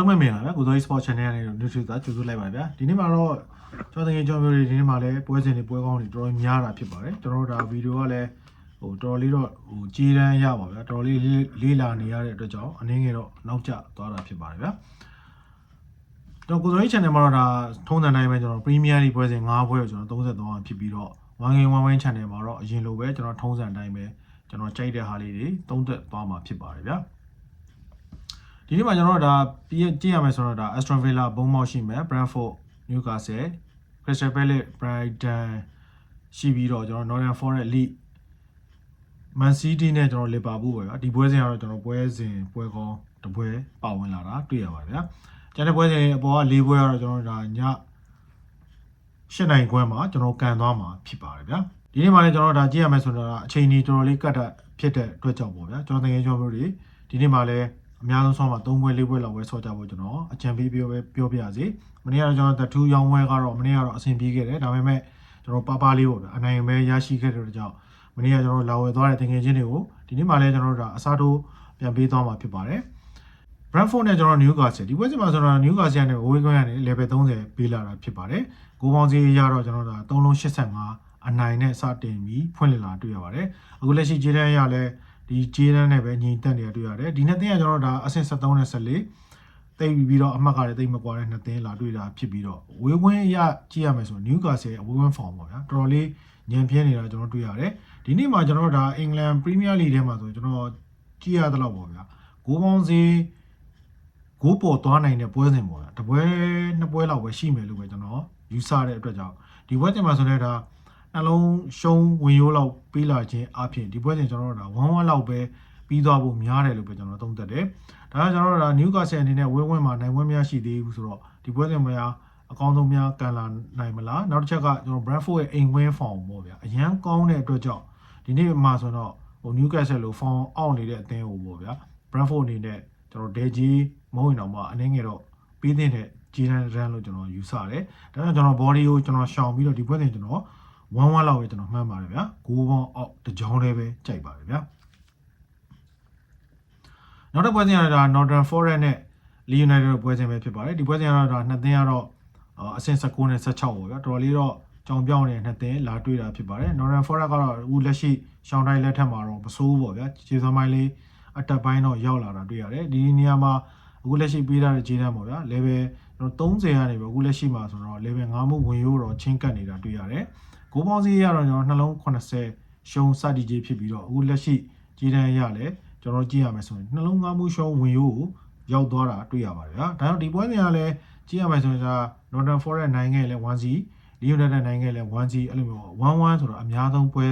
လုံးမင်္ဂလာဗျာကိုစောကြီး sport channel ကနေတော့ news သာကြိုဆိုလိုက်ပါဗျာဒီနေ့မှာတော့ကျောင်းတငယ်ကျောင်းမျိုးတွေဒီနေ့မှာလည်းပွဲစဉ်တွေပွဲကောင်းတွေတော်တော်များတာဖြစ်ပါတယ်ကျွန်တော်တို့ဒါဗီဒီယိုကလည်းဟိုတော်တော်လေးတော့ဟိုကြီးတန်းရပါဗျာတော်တော်လေးလေးလာနေရတဲ့အတွက်ကြောင့်အနည်းငယ်တော့နောက်ကျသွားတာဖြစ်ပါတယ်ဗျာတော့ကိုစောကြီး channel မှာတော့ဒါထုံးစံတိုင်းပဲကျွန်တော် Premier League ပွဲစဉ်၅ပွဲကိုကျွန်တော်33အောင်ဖြစ်ပြီးတော့ one game one win channel မှာတော့အရင်လိုပဲကျွန်တော်ထုံးစံတိုင်းပဲကျွန်တော်ကြိုက်တဲ့ဟာလေးတွေသုံးသက်သွားမှာဖြစ်ပါတယ်ဗျာ ဒီနေ့မှာကျွန်တော်တို့ဒါပြည့်ကြည့်ရမယ်ဆိုတော့ဒါ Aston Villa ဘုံမောက်ရှိမယ် Brentford Newcastle Crystal Palace Brighton ရှိပြီးတော့ကျွန်တော် Northern Forest League Man City နဲ့ကျွန်တော် Liverpool ပဲဗျာဒီပွဲစဉ်ကတော့ကျွန်တော်ပွဲစဉ်ပွဲကောင်းတစ်ပွဲပါဝင်လာတာတွေ့ရပါတယ်ဗျာကျန်တဲ့ပွဲစဉ်အပေါ်က၄ပွဲကတော့ကျွန်တော်တို့ဒါည၈နိုင်ခွဲမှာကျွန်တော်ကန်သွားမှာဖြစ်ပါတယ်ဗျာဒီနေ့မှာလည်းကျွန်တော်တို့ဒါကြည့်ရမယ်ဆိုတော့ဒါအချိန်ကြီးတော်တော်လေးကတ်တာဖြစ်တဲ့အတွက်ကြောင့်ပေါ့ဗျာကျွန်တော်တကယ်ကြောမျိုးတွေဒီနေ့မှာလည်း အများဆုံးဆောင်းမှာ3ပွဲ4ပွဲလောက်ပဲဆော့ကြဖို့ကျွန်တော်အကြံပေးပြောပဲပြောပြရစီမနေ့ကတော့ကျွန်တော်တထူးရောင်းဝဲကတော့မနေ့ကတော့အဆင်ပြေခဲ့တယ်ဒါပေမဲ့ကျွန်တော်ပါပါလေးပေါ့ဗျအနိုင်ပဲရရှိခဲ့တဲ့ကြောင့်မနေ့ကကျွန်တော်လာဝယ်သွားတဲ့တကယ်ချင်းတွေကိုဒီနေ့မှလည်းကျွန်တော်တို့အစားထိုးပြန်ပေးသွားမှာဖြစ်ပါတယ် Brentford နဲ့ကျွန်တော် Newcastle ဒီပွဲစဉ်မှာဆိုတော့ Newcastle နဲ့ Away ခွင့်ကနေ level 30ပေးလာတာဖြစ်ပါတယ်။ကိုပေါင်းစီရတော့ကျွန်တော်တို့3လုံး85အနိုင်နဲ့စတင်ပြီးဖွင့်လှစ်လာတွေ့ရပါတယ်။အခုလက်ရှိဂျေဒန်ရလည်း ဒီဂျေဒန်နဲ့ပဲညီတက်နေတာတွေ့ရတယ်။ဒီနှစ်သင်းကကျွန်တော်တို့ဒါအဆင့်73နဲ့14တိတ်ပြီးတော့အမှတ်ကလည်းတိတ်မကွာတဲ့နှစ်သင်းလာတွေ့တာဖြစ်ပြီးတော့ဝေးဝင်းအရကြည့်ရမယ်ဆိုတော့ Newcastle အဝေးဝင်း form ပေါ့ဗျာ။တော်တော်လေးညံပြင်းနေတာကျွန်တော်တွေ့ရတယ်။ဒီနေ့မှာကျွန်တော်တို့ဒါ England Premier League ထဲမှာဆိုကျွန်တော်ကြည့်ရသလောက်ပေါ့ဗျာ။ကိုပေါင်းစီဂိုးပေါ်သွားနိုင်တဲ့ပွဲစဉ်ပေါ့ဗျာတပွဲနှစ်ပွဲလောက်ပဲရှိမယ်လို့ပဲကျွန်တော်ယူဆတဲ့အတွက်ကြောင့်ဒီပွဲစဉ်မှာဆိုလည်းဒါ နှလုံးရှုံးဝင်ရိုးလောက်ပေးလာခြင်းအပြင်ဒီပွဲစဉ်ကျွန်တော်တို့ဒါ1 1လောက်ပဲပြီးသွားဖို့များတယ်လို့ပဲကျွန်တော်သုံးသပ်တယ်ဒါကကျွန်တော်တို့ဒါနယူကာဆယ်အနေနဲ့ဝင်းဝင်းမှာနိုင်ဝင်းများရှိသေးဘူးဆိုတော့ဒီပွဲစဉ်မှာအကောင်းဆုံးများကန်လာနိုင်မလားနောက်တစ်ချက်ကကျွန်တော် Bradford ရဲ့အိမ်ဝင်းဖောင်ပေါ့ဗျာအရန်ကောင်းတဲ့အတွက်ကြောင့်ဒီနေ့မှာဆိုတော့ဟို Newcastle လို့ဖောင်အောက်နေတဲ့အသင်းကိုပေါ့ဗျာ Bradford အနေနဲ့ကျွန်တော်ဒေဂျီမဟုတ်ရင်တော့မှအနေငယ်တော့ပြီးတဲ့ဂျီရန်ရန်လို့ကျွန်တော်ယူဆတယ်။ဒါကြောင့်ကျွန်တော် body ကိုကျွန်တော်ရှောင်ပြီးတော့ဒီပွဲစဉ်ကျွန်တော် 1 1လောက်ပဲကျွန်တော်မှန်းပါတယ်ဗျာ။6ပေါင်းအောက်တစ်ကြောင်းလေးပဲကြိုက်ပါတယ်ဗျာ။နောက်တစ်ပွဲစဉ်ကတော့ဒါ Northern Forest နဲ့ Leeds United တို့ပွဲစဉ်ပဲဖြစ်ပါတယ်။ဒီပွဲစဉ်ကတော့ဒါနှစ်သင်းကတော့အဆင့်19နဲ့16ပေါ့ဗျာ။တော်တော်လေးတော့ကြောင်ပြောင်းနေတဲ့နှစ်သင်းလာတွေ့တာဖြစ်ပါတယ်။ Northern Forest ကတော့အခုလက်ရှိရှောင်းတိုင်းလက်ထက်မှာတော့မစိုးဘူးပေါ့ဗျာ။ခြေစွမ်းပိုင်းလေးအတက်ပိုင်းတော့ရောက်လာတာတွေ့ရတယ်ဒီနေရာမှာအခုလက်ရှိပေးထားတဲ့ခြေတန်းပေါ့ဗျာ level ကျွန်တော်30ကနေပဲအခုလက်ရှိမှာဆိုတော့ level 5မှုဝင်ရိုးတော့ချင်းကပ်နေတာတွေ့ရတယ် ကိုပေါင်းစည်းရတော့ကျွန်တော်နှလုံး80ရှုံးစတီကြီးဖြစ်ပြီးတော့အခုလက်ရှိခြေတန်းရလဲကျွန်တော်ကြည့်ရမယ်ဆိုရင်နှလုံး5မှုရှုံးဝင်ရိုးကိုရောက်သွားတာတွေ့ရပါတယ်ဗျာဒါကြောင့်ဒီပွဲစဉ်ကလည်းကြည့်ရမယ်ဆိုရင်ဒါ Northern Forest နိုင်ခဲ့လဲ 1C Leon နဲ့နိုင်ခဲ့လဲ 1C အဲ့လိုမျိုး1-1ဆိုတော့အများဆုံးပွဲ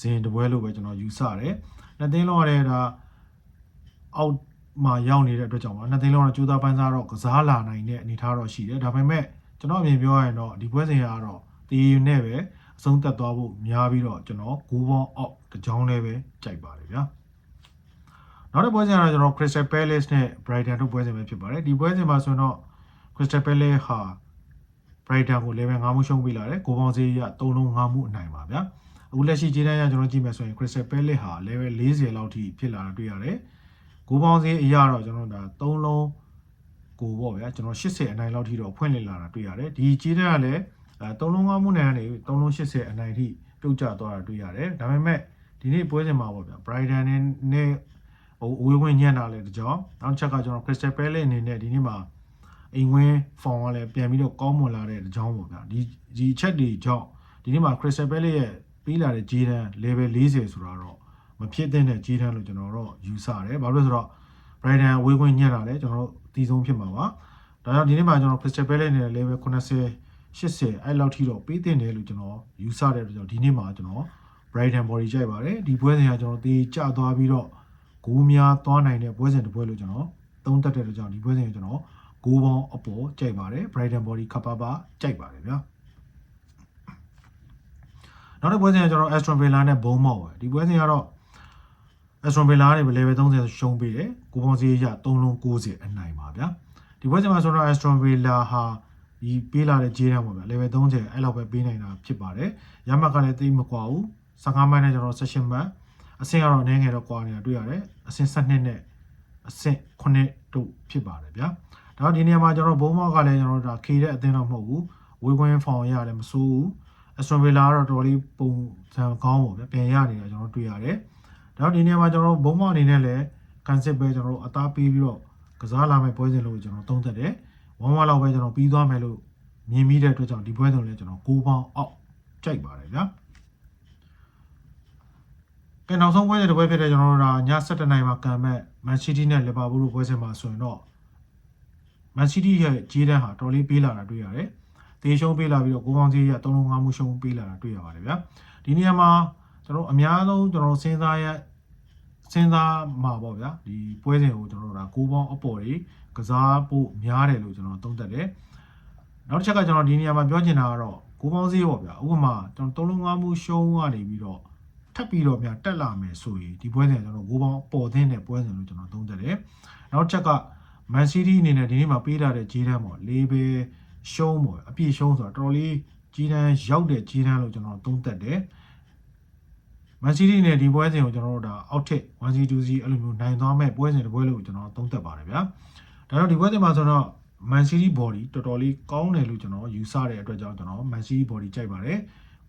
စဉ်တစ်ပွဲလို့ပဲကျွန်တော်ယူဆတယ်နှစ်သင်းလုံးကလည်းဒါအောက်မှာရောက်နေတဲ့အတွက်ကြောင့်ပါနှစ်သိန်းလုံးတော့ကြိုးစားပန်းစားတော့ကစားလာနိုင်တဲ့အနေအထားတော့ရှိတယ်ဒါပေမဲ့ကျွန်တော်အမြင်ပြောရရင်တော့ဒီပွဲစဉ်ကတော့တီးနဲ့ပဲ အဆုံးသက်သွားဖို့များပြီးတော့ကျွန်တော်ဂိုးပေါင်းအောက်တစ်ကြောင်းလေးပဲကြိုက်ပါတယ်ဗျာနောက်တစ်ပွဲစဉ်ကတော့ကျွန်တော် Crystal Palace နဲ့ Brighton တို့ပွဲစဉ်ပဲဖြစ်ပါတယ်ဒီပွဲစဉ်မှာဆိုတော့ Crystal Palace ဟာ Brighton ကို level 5မှုရှုံးပေးလာတယ်ဂိုးပေါင်းစီးရ3လုံး5မှုအနိုင်ပါဗျာအခုလက်ရှိခြေတန်းရကျွန်တော်ကြည့်မယ်ဆိုရင် Crystal Palace ဟာ level 40လောက်ထိဖြစ်လာတာတွေ့ရတယ်ကိုပေါင်းစင်းအရာတော့ကျွန်တော်ဒါ3လုံးကိုပေါ့ဗျာကျွန်တော်80အနိုင်လောက်ထိတော့ဖွင့်လှစ်လာတာတွေ့ရတယ်ဒီကြီးတဲ့ကလည်း အဲ3လုံးကောင်းမှုနိုင်ကနေ3လုံး80အနိုင်ထိပြုတ်ကျသွားတာတွေ့ရတယ်ဒါပေမဲ့ဒီနေ့ပွဲစဉ်မှာပေါ့ဗျာ Brighton နဲ့နဲ့ဟိုအဝေးဝင်ညံ့တာလေတကြောင်နောက်ချက်ကကျွန်တော် Crystal Palace အနေနဲ့ဒီနေ့မှာအိမ်ဝင်းဖောင်ကလည်းပြန်ပြီးတော့ကောင်းမွန်လာတဲ့တကြောင်ပေါ့ဗျာဒီဒီချက်တွေကြောင့်ဒီနေ့မှာ Crystal Palace ရဲ့ပြီးလာတဲ့ဂျေဒန် level 40ဆိုတာတော့မဖြစ်တဲ့ကြီးတန်းလို့ကျွန်တော်တော့ယူဆတယ်ဘာလို့လဲဆိုတော့ Brighton ဝေးခွင့်ညက်တာလဲကျွန်တော်တို့အတီးဆုံးဖြစ်မှာပါဒါကြောင့်ဒီနေ့မှာကျွန်တော် Crystal Palace နဲ့ level 80 80အဲ့လောက်ထိတော့ပေးတင်တယ်လို့ကျွန်တော်ယူဆတဲ့အတွက်ကြောင့်ဒီနေ့မှာကျွန်တော် Brighton body ကြိုက်ပါတယ်ဒီပွဲစဉ်ကကျွန်တော်တေးကျသွားပြီးတော့ဂိုးများသွားနိုင်တဲ့ပွဲစဉ်တစ်ပွဲလို့ကျွန်တော်သုံးသပ်တဲ့အတွက်ကြောင့်ဒီပွဲစဉ်ကကျွန်တော်ဂိုးပေါင်းအပေါ်ကြိုက်ပါတယ် Brighton body ခပ်ပါပါကြိုက်ပါတယ်ဗျာနောက်တစ်ပွဲစဉ်ကကျွန်တော် Aston Villa နဲ့ Bournemouth ပဲဒီပွဲစဉ်ကတော့ Aston Villa တွေ level 30ရှုံးပေးတယ်ကိုပေါင်းစီးရ3လုံး90အနိုင်ပါဗျာဒီပွဲစဉ်မှာဆိုတော့ Aston Villa ဟာ ဒီပေးလာတဲ့ဂျေးတန်းပေါ့ဗျာ level 30အဲ့လောက်ပဲပေးနိုင်တာဖြစ်ပါတယ်ရမကလည်းတိတ်မကွာဘူး15မိုင်နဲ့ကျွန်တော် session မှအဆင့်ကတော့အနည်းငယ်တော့ကွာနေတာတွေ့ရတယ်အဆင့်12နဲ့အဆင့်9တို့ဖြစ်ပါတယ်ဗျာဒါတော့ဒီနေရာမှာကျွန်တော်ဘုံမောက်ကလည်းကျွန်တော်တို့ဒါခေတဲ့အသင်းတော့မဟုတ်ဘူးဝေကွင်းဖောင်ရလည်းမစိုးဘူးအစတွန်ဗီလာကတော့တော်တော်လေးပုံစံကောင်းပေါ့ဗျပြန်ရနေတာကျွန်တော်တွေ့ရတယ်ဒါတော့ဒီနေရာမှာကျွန်တော်ဘုံမောက်အနေနဲ့လည်းကန်စစ်ပဲကျွန်တော်တို့အသားပေးပြီးတော့ကစားလာမယ့်ပွဲစဉ်လို့ကျွန်တော်သုံးသပ်တယ် ဝမ်းဝါလောက်ပဲကျွန်တော်ပြီးသွားမယ်လို့မြင်မိတဲ့အတွက်ကြောင့်ဒီပွဲစဉ်လည်းကျွန်တော်6ပေါင်းအောက်ကြိုက်ပါတယ်ဗျာကဲနောက်ဆုံးပွဲစဉ်တစ်ပွဲဖြစ်တဲ့ကျွန်တော်တို့ဒါည7:00နာရီမှာကန်မဲ့မန်စီးတီးနဲ့လီဗာပူးတို့ပွဲစဉ်မှာဆိုရင်တော့မန်စီးတီးရဲ့ကြီးတန်းဟာတော်လေးပေးလာတာတွေ့ရတယ်။တေရှုံးပေးလာပြီးတော့ကိုပေါင်းကြီးက3လုံး5မှုရှုံးပေးလာတာတွေ့ရပါတယ်ဗျာ။ဒီနေရာမှာကျွန်တော်အများဆုံးကျွန်တော်စဉ်းစားရ စဉ်းစားမှာပေါ့ဗျာ။ဒီပွဲစဉ်ကိုကျွန်တော်တို့ဒါကိုပေါင်းအပေါ်တွေကစားဖို့များတယ်လို့ကျွန်တော်သုံးသပ်တယ်။နောက်တစ်ချက်ကကျွန်တော်ဒီနေရာမှာပြောချင်တာကတော့ကိုပေါင်းစည်းပေါ့ဗျာ။ဥပမာကျွန်တော်3လုံး5မှုရှုံးကနေပြီးတော့ထပ်ပြီးတော့များတက်လာမယ်ဆိုရင်ဒီပွဲစဉ်ကကျွန်တော်ကိုပေါင်းပေါ်သင်းတဲ့ပွဲစဉ်လို့ကျွန်တော်သုံးသပ်တယ်။နောက်တစ်ချက်ကမန်စီးတီးအနေနဲ့ဒီနေ့မှာပေးလာတဲ့ဂျီးတန်းပေါ့လေးပဲရှုံးပေါ့အပြည့်ရှုံးဆိုတာတော်တော်လေးဂျီးတန်းရောက်တဲ့ဂျီးတန်းလို့ကျွန်တော်သုံးသပ်တယ် မန်စီးတီးနဲ့ဒီပွဲစဉ်ကိုကျွန်တော်တို့ဒါအောက်ထစ် 1C 2C အဲ့လိုမျိုးနိုင်သွားမဲ့ပွဲစဉ်တစ်ပွဲလို့ကျွန်တော်သုံးသပ်ပါတယ်ဗျာဒါတော့ဒီပွဲစဉ်မှာဆိုတော့မန်စီးတီး body တော်တော်လေးကောင်းတယ်လို့ကျွန်တော်ယူဆတဲ့အတွက်ကြောင့်ကျွန်တော်မန်စီးတီး body ကြိုက်ပါတယ်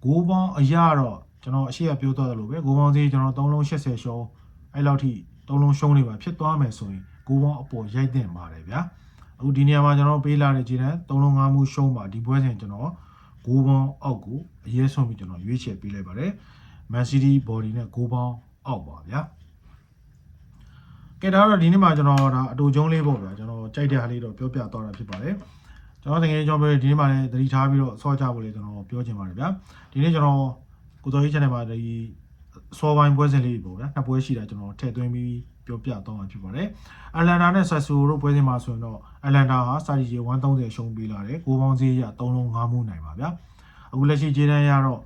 ဂိုးပေါင်းအရာတော့ကျွန်တော်အရှိရပြောသွားတယ်လို့ပဲဂိုးပေါင်းစီကျွန်တော်3လုံး80ရှုံးအဲ့လောက်ထိ3လုံးရှုံးနေပါဖြစ်သွားမယ်ဆိုရင်ကိုပေါင်းအပေါ်ရိုက်တင်ပါတယ်ဗျာအခုဒီနေရာမှာကျွန်တော်ပေးလာတဲ့ခြေတန်း3လုံး5မှုရှုံးပါဒီပွဲစဉ်ကျွန်တော်ကိုပေါင်းအောက်ကိုအရေးဆုံးပြီးကျွန်တော်ရွေးချယ်ပေးလိုက်ပါတယ် Man City body နဲ့ကိုပေါင်းအောက်ပါဗျာကဲဒါတော့ဒီနေ့မှာကျွန်တော်ဒါအတူကျုံးလေးပေါ့ဗျာကျွန်တော်ကြိုက်တဲ့ဟာလေးတော့ပြောပြသွားတာဖြစ်ပါတယ်ကျွန်တော်တကယ်ကျွန်တော်ပြောဒီနေ့မှာလည်းသတိထားပြီးတော့ဆော့ကြဖို့လေကျွန်တော်ပြောချင်ပါတယ်ဗျာဒီနေ့ကျွန်တော်ကိုတော်ကြီး channel မှာဒီစောပိုင်းပွဲစဉ်လေးပေါ့ဗျာနှစ်ပွဲရှိတာကျွန်တော်ထည့်သွင်းပြီးပြောပြတော့မှာဖြစ်ပါတယ်။အလန်ဒါနဲ့ဆက်ဆူတို့ပွဲစဉ်မှာဆိုရင်တော့အလန်ဒါဟာစာရီဂျီ130ရှုံးပေးလာတယ်။ကိုပေါင်းစည်းရ3လုံး5မှုနိုင်ပါဗျာ။အခုလက်ရှိဂျေဒန်ရတော့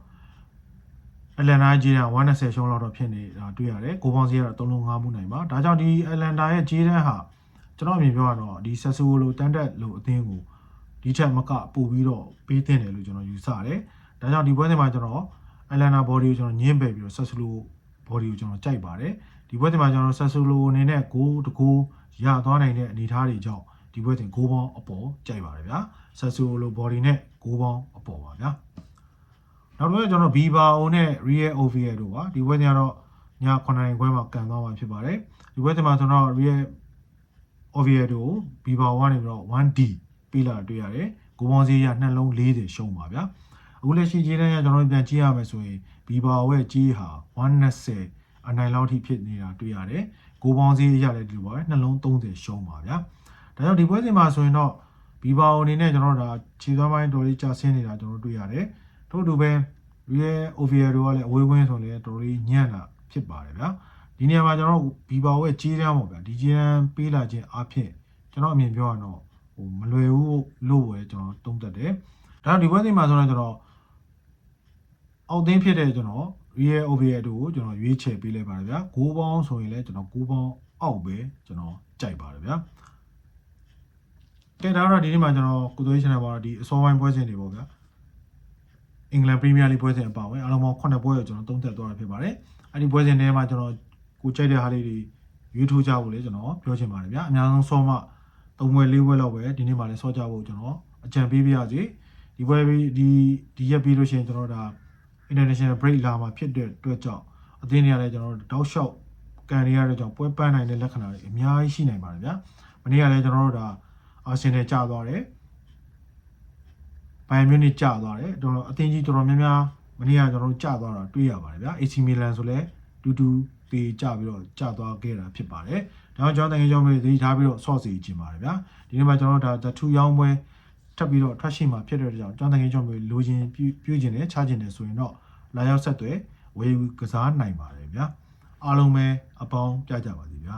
အလန်ဒါဂျေဒန်120ရှုံးလောက်တော့ဖြစ်နေတာတွေ့ရတယ်။ကိုပေါင်းစည်းရတော့3လုံး5မှုနိုင်ပါ။ဒါကြောင့်ဒီအလန်ဒါရဲ့ဂျေဒန်ဟာကျွန်တော်အမြင်ပြောရတော့ဒီဆက်ဆူလိုတန်တက်လိုအသင်းကိုဒီချက်မကပို့ပြီးတော့ပေးတင်တယ်လို့ကျွန်တော်ယူဆတယ်။ဒါကြောင့်ဒီပွဲစဉ်မှာကျွန်တော်အလန်ဒါ body ကိုကျွန်တော်ညှင်းပယ်ပြီးတော့ဆက်ဆူလို body ကိုကျွန်တော်ကြိုက်ပါတယ်။ဒီဘက်တင်မှာကျွန်တော်ဆက်ဆူလိုအနေနဲ့ကိုတကူရသွားနိုင်တဲ့အနေအထားတွေကြောင့်ဒီဘက်တင်ဂိုးပေါင်းအပေါ်ကြိုက်ပါတယ်ဗျာဆက်ဆူလို body နဲ့ဂိုးပေါင်းအပေါ်ပါဗျာ နောက်တော့ကျွန်တော် Vivo နဲ့ Real OVA တို့ပါဒီဘက်တင်ကတော့ည9နာရီခွဲမှာကန်သွားမှာဖြစ်ပါတယ်ဒီဘက်တင်မှာကျွန်တော် Real OVA တို့ Vivo ကနေပြီးတော့ 1D ပေးလာတွေ့ရတယ်ဂိုးပေါင်းစည်းရနှလုံး40ရှုံးပါဗျာအခုလက်ရှိခြေတန်းရကျွန်တော်ပြန်ကြည့်ရမယ်ဆိုရင် Vivo ရဲ့ကြီးဟာ120အနိုင်လောက်ထိဖြစ်နေတာတွေ့ရတယ်။ကိုပေါင်းစည်းရလည်းဒီလိုပါပဲနှလုံး30ရှုံးပါဗျာ။ဒါကြောင့်ဒီပွဲစဉ်မှာဆိုရင်တော့ဘီဘာအနေနဲ့ကျွန်တော်တို့ဒါခြေသွမ်းပိုင်းတော်လေးကြာဆင်းနေတာကျွန်တော်တို့တွေ့ရတယ်။ ထို့အတူပဲ Real Oviedo ကလည်းအဝေးဝင်းဆိုလည်းတော်တော်လေးညံ့တာဖြစ်ပါတယ်ဗျာ။ဒီနေရာမှာကျွန်တော်တို့ဘီဘာရဲ့ကြီးတန်းပေါ့ဗျာ။ဒီကြီးတန်းပေးလာခြင်းအဖြစ်ကျွန်တော်အမြင်ပြောရတော့ဟိုမလွယ်ဘူးလို့ပဲကျွန်တော်သုံးသပ်တယ်။ဒါကြောင့်ဒီပွဲစဉ်မှာဆိုတော့ကျွန်တော်အောက်သင်းဖြစ်တဲ့ကျွန်တော် real OVA တို့ကိုကျွန်တော်ရွေးချယ်ပေးလိုက်ပါတယ်ဗျာဂိုးပေါင်းဆိုရင်လည်းကျွန်တော်ဂိုးပေါင်းအောက်ပဲကျွန်တော်ကြိုက်ပါတယ်ဗျာကဲဒါတော့ဒီနေ့မှာကျွန်တော်ကိုသွေး channel မှာဒီအစောပိုင်းပွဲစဉ်တွေပေါ့ဗျာ အင်္ဂလန်ပရီးမီးယားလိ9ပွဲစဉ်အပါအဝင်အားလုံးပေါင်း9ပွဲကိုကျွန်တော်သုံးသပ်သွားတာဖြစ်ပါတယ်အဲ့ဒီပွဲစဉ်တွေမှာကျွန်တော်ကိုကြိုက်တဲ့ဟာလေးတွေရွေးထိုးကြဖို့လေကျွန်တော်ပြောချင်ပါတယ်ဗျာအများဆုံးစောမှ3ပွဲ4ပွဲလောက်ပဲဒီနေ့မှာလည်းစောကြဖို့ကျွန်တော်အကြံပေးပြရစီဒီပွဲပြီးဒီဒီရက်ပြီးလို့ရှိရင်ကျွန်တော်ဒါ international break လာမှာဖြစ်တဲ့အတွက်ကြောင့်အသင်းတွေကလည်းကျွန်တော်တို့တောက်လျှောက်ကန်တွေရတဲ့ကြောင့်ပွဲပန်းနိုင်တဲ့လက္ခဏာတွေအများကြီးရှိနိုင်ပါတယ်ဗျာမနေ့ကလည်းကျွန်တော်တို့ဒါအာဆင်နယ်ကျသွားတယ် ဘိုင်မြူနစ်ကျသွားတယ်တော်တော်အသင်းကြီးတော်တော်များများမနေ့ကကျွန်တော်တို့ကျသွားတာတွေ့ရပါတယ်ဗျာ AC Milan ဆိုလည်းတူတူတေကျပြီးတော့ကျသွားခဲ့တာဖြစ်ပါတယ်ဒါကြောင့်ကျွန်တော်တကယ်ကြောင့်မျိုးသတိထားပြီးတော့ဆော့စီခြင်းပါတယ်ဗျာဒီနေ့မှာကျွန်တော်တို့ဒါတထူရောင်းပွဲထပ်ပြီးတော့ထွက်ရှိမှာဖြစ်တဲ့ကြောင့်ကျွန်တော်တကယ်ကြောင့်မျိုးလိုချင်ပြုကျင်တယ်ချကျင်တယ်ဆိုရင်တော့လာရောက်ဆက်သွယ်ဝေယူကစားနိုင်ပါတယ်ဗျာအားလုံးပဲအပေါင်းပြကြပါစီဗျာ